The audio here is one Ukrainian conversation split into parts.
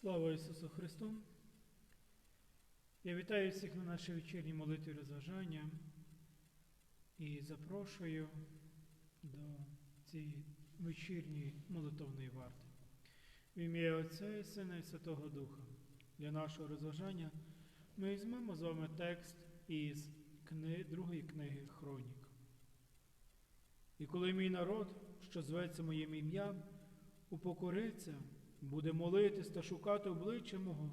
Слава Ісусу Христу! Я вітаю всіх на нашій вечірній молитві розважання і запрошую до цієї вечірньої молитовної варти. В ім'я Отця і Сина і Святого Духа. Для нашого розважання ми візьмемо з вами текст із кни... другої книги Хронік. І коли мій народ, що зветься моїм ім'ям, упокориться, буде молитись та шукати обличчя мого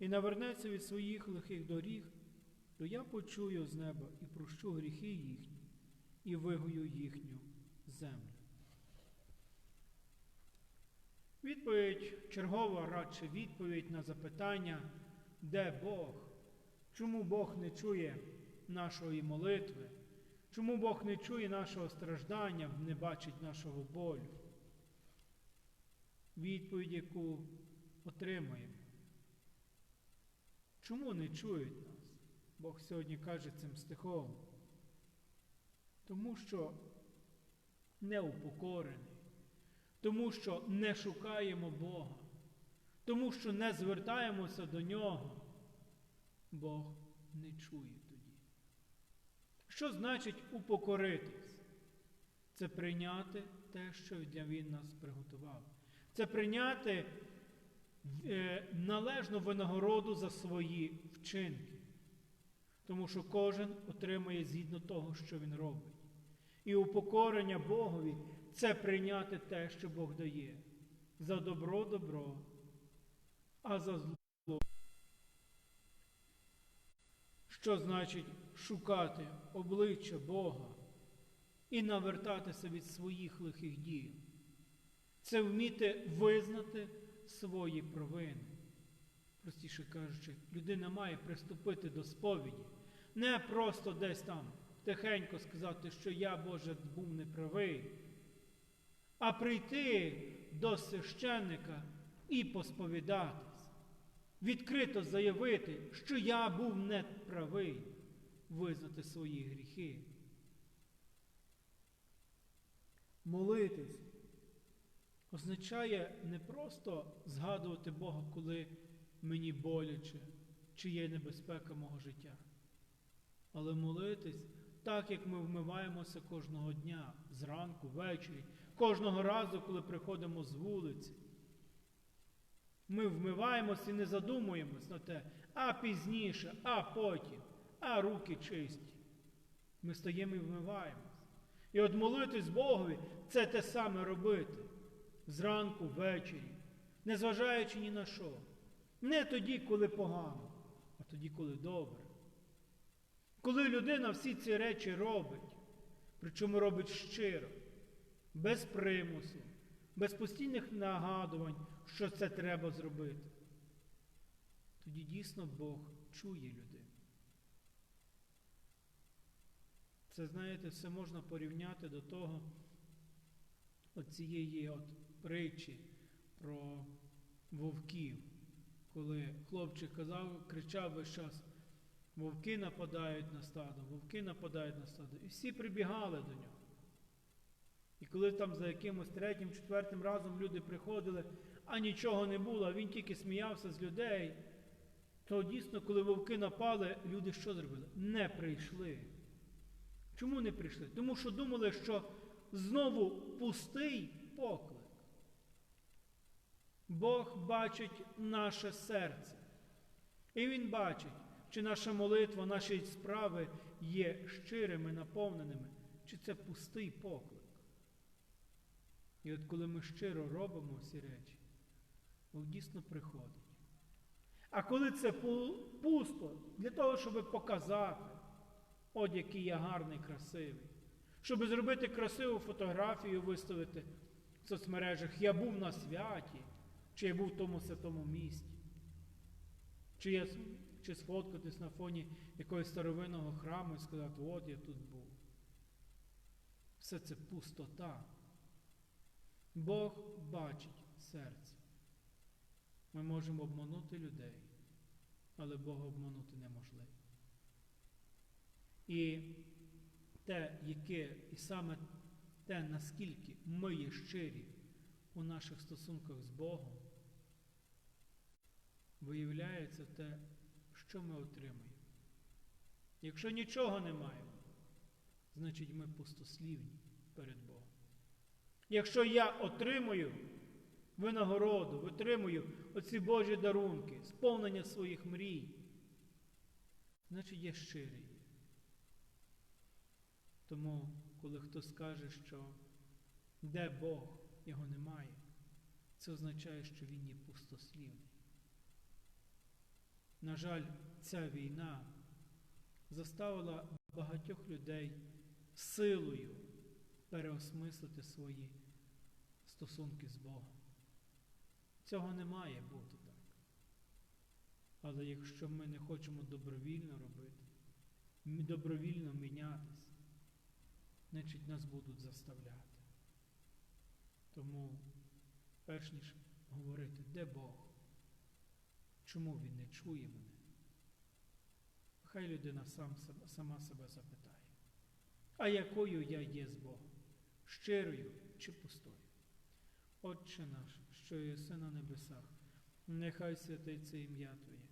і навернеться від своїх лихих доріг, то я почую з неба і прощу гріхи їхні, і вигою їхню землю. Відповідь чергова радше відповідь на запитання, де Бог? Чому Бог не чує нашої молитви? Чому Бог не чує нашого страждання, не бачить нашого болю? Відповідь, яку отримаємо. Чому не чують нас? Бог сьогодні каже цим стихом. Тому що не упокорений, тому що не шукаємо Бога, тому що не звертаємося до Нього. Бог не чує тоді. Що значить упокоритись? Це прийняти те, що для Він нас приготував. Це прийняти е, належну винагороду за свої вчинки. Тому що кожен отримує згідно того, що він робить. І упокорення Богові це прийняти те, що Бог дає. За добро добро, а за зло. Що значить шукати обличчя Бога і навертатися від своїх лихих дій? Це вміти визнати свої провини. Простіше кажучи, людина має приступити до сповіді, не просто десь там тихенько сказати, що я, Боже, був неправий, а прийти до священника і посповідатись, відкрито заявити, що я був неправий, визнати свої гріхи. Молитись означає не просто згадувати Бога, коли мені боляче, чи є небезпека мого життя, але молитись так, як ми вмиваємося кожного дня, зранку, ввечері, кожного разу, коли приходимо з вулиці. Ми вмиваємося і не задумуємось на те, а пізніше, а потім, а руки чисті. Ми стаємо і вмиваємось. І от молитись Богові це те саме робити зранку, ввечері, незважаючи ні на що. Не тоді, коли погано, а тоді, коли добре. Коли людина всі ці речі робить, причому робить щиро, без примусу, без постійних нагадувань, що це треба зробити, тоді дійсно Бог чує людину. Це, знаєте, все можна порівняти до того, от цієї от притчі про вовків, коли хлопчик казав, кричав весь час, вовки нападають на стадо, вовки нападають на стадо. І всі прибігали до нього. І коли там за якимось третім, четвертим разом люди приходили, а нічого не було, він тільки сміявся з людей, то дійсно, коли вовки напали, люди що зробили? Не прийшли. Чому не прийшли? Тому що думали, що знову пустий поклик. Бог бачить наше серце. І Він бачить, чи наша молитва, наші справи є щирими, наповненими, чи це пустий поклик. І от коли ми щиро робимо всі речі, Бог дійсно приходить. А коли це пусто, для того, щоб показати, от який я гарний, красивий, щоб зробити красиву фотографію, виставити в соцмережах, я був на святі, чи я був в тому святому місті, чи я, чи сфоткатись на фоні якогось старовинного храму і сказати, от я тут був. Все це пустота. Бог бачить серце. Ми можемо обманути людей, але Бога обманути неможливо. І те, яке, і саме те, наскільки ми є щирі у наших стосунках з Богом, виявляється те, що ми отримуємо. Якщо нічого не маємо, значить ми пустослівні перед Богом. Якщо я отримую винагороду, витримую оці Божі дарунки, сповнення своїх мрій, значить я щирий. Тому, коли хтось скаже, що де Бог, його немає, це означає, що він є пустослівний. На жаль, ця війна заставила багатьох людей силою переосмислити свої стосунки з Богом. Цього не має бути так. Але якщо ми не хочемо добровільно робити, добровільно мінятись, значить нас будуть заставляти. Тому, перш ніж говорити, де Бог, чому Він не чує мене, хай людина сам, сама себе запитає. А якою я є з Богом? Щирою чи пустою? Отче наш, що єси на небесах, нехай святиться ім'я Твоє,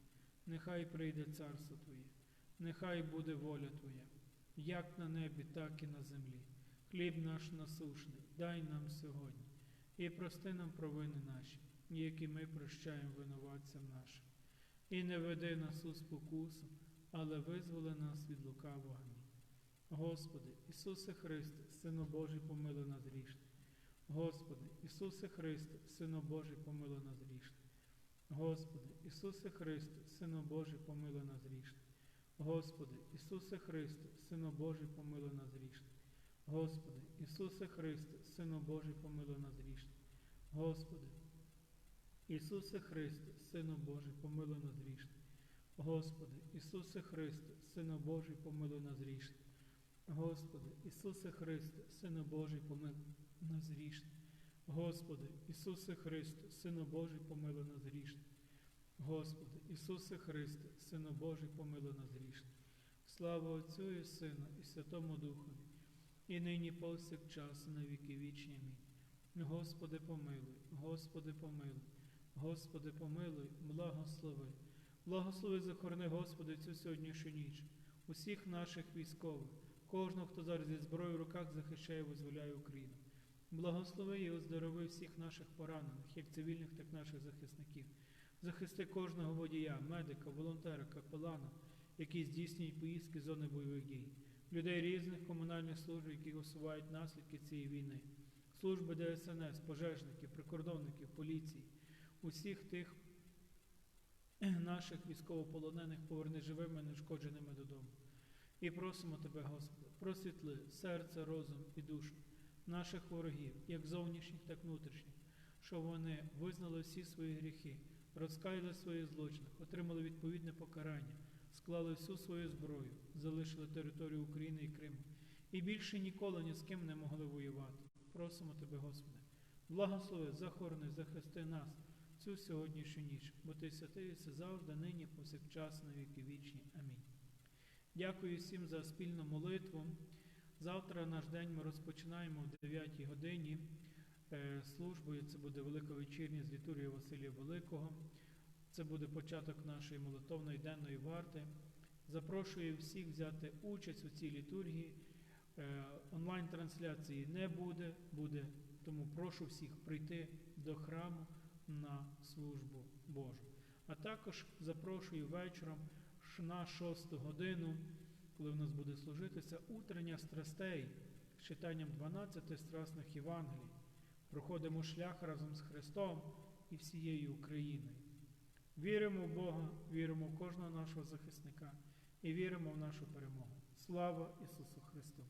нехай прийде царство Твоє, нехай буде воля Твоя, як на небі, так і на землі. Хліб наш насушний, дай нам сьогодні, і прости нам провини наші, які ми прощаємо винуватцям нашим. І не веди нас у спокусу, але визволи нас від лукавого. Господи, Ісусе Христе, Сину Божий, помилуй нас грішних. Господи, Ісусе Христе, Сину Божий, помилуй нас грішних. Господи, Ісусе Христе, Сину Божий, помилуй нас грішних. Господи, Ісусе Христе, Сину Божий, помилуй нас грішних. Господи, Ісусе Христе, Сину Божий, помилуй нас грішних. Господи, Ісусе Христе, Сину Божий, помилуй нас грішних. Господи, Ісусе Христе, Сину Божий, помилуй нас грішних. Господи, Ісусе Христе, Сину Божий, помилуй нас грішних. Господи, Ісусе Христе, Сину Божий, помилуй нас грішних. Господи, Ісусе Христе, Сину Божий, помилуй нас грішних. Слава Отцю і Сину, і Святому Духові, і нині повсякчас, і на віки вічні. Господи, помилуй, Господи, помилуй, Господи, помилуй, благослови. Благослови захорони, Господи, цю сьогоднішню ніч, усіх наших військових, кожного, хто зараз зі зброєю в руках захищає і визволяє Україну. Благослови і оздорови всіх наших поранених, як цивільних, так і наших захисників. Захисти кожного водія, медика, волонтера, капелана, які здійснюють поїздки з зони бойових дій, людей різних комунальних служб, які усувають наслідки цієї війни, служби ДСНС, пожежників, прикордонників, поліції, усіх тих наших військовополонених поверни живими, нешкодженими додому. І просимо Тебе, Господи, просвітли серце, розум і душу наших ворогів, як зовнішніх, так внутрішніх, щоб вони визнали всі свої гріхи, розкаяли свої злочини, отримали відповідне покарання, склали всю свою зброю, залишили територію України і Криму. І більше ніколи ні з ким не могли воювати. Просимо Тебе, Господи, благослови, захорони, захисти нас цю сьогоднішню ніч, бо Ти святий єси завжди, нині, повсякчас, на віки вічні. Амінь. Дякую всім за спільну молитву. Завтра наш день ми розпочинаємо в 9 годині е, службою. Це буде велика вечірня з літургії Василія Великого. Це буде початок нашої молитовної денної варти. Запрошую всіх взяти участь у цій літургії. Е, Онлайн-трансляції не буде, буде, тому прошу всіх прийти до храму на службу Божу. А також запрошую вечором на 6 годину, коли в нас буде служитися утрення страстей з читанням 12 страсних Євангелій. Проходимо шлях разом з Христом і всією Україною. Віримо в Бога, віримо в кожного нашого захисника і віримо в нашу перемогу. Слава Ісусу Христу!